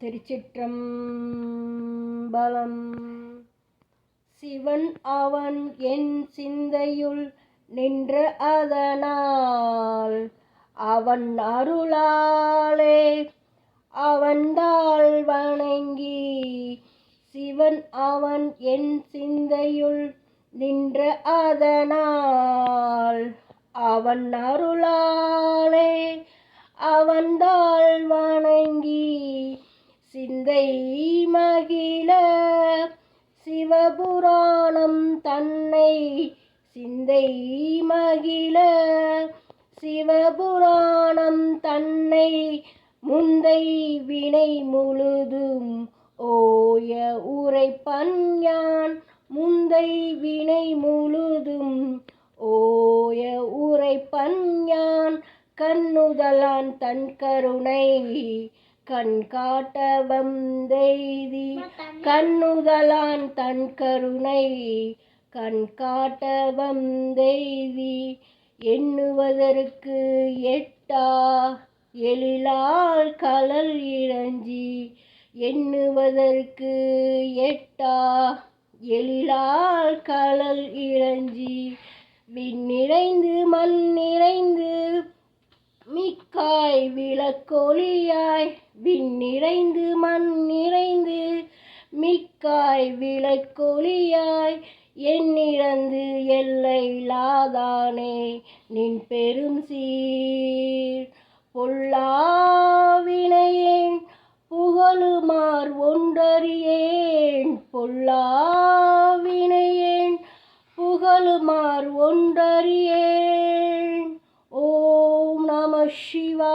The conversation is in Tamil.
திருச்சிற்றம்பலம். சிவன் அவன் என் சிந்தையுள் நின்ற அதனால் அவன் அருளாலே அவன்தாள் வணங்கி சிவன் அவன் என் சிந்தையுள் நின்ற அதனால் அவன் அருளாலே அவன்தான் சிந்தை மகிழ. சிவபுராணம் தன்னை சிந்தை மகிழ. சிவபுராணம் தன்னை முந்தை வினை முழுதும் ஓய உரைப்பன் யான். முந்தை வினை முழுதும் ஓய உரைப்பன் யான். கண்ணுதலான் தன் கருணை கண்காட்ட வந்தெய்தி கண்ணுதலான் தன் கருணை கண்காட்ட வந்தெய்தி எண்ணுவதற்கு எட்டா எழிலால் கலல் இழஞ்சி எண்ணுவதற்கு எட்டா எழிலால் கலல் இழஞ்சி விண் நிறைந்து மண் நிறைந்து காய் விளக்கொலியாய் விண் நிறைந்து மண் நிறைந்து மிக்காய் விளக்கொளியாய் எண்ணிறந்து எல்லையிலாதானே நின் பெரும் சீர். பொல்லாவினையேன் புகழுமார் ஒன்றறியேன் பொல்லாவினையேன் புகழுமார் ஒன்றறியேன். शिवा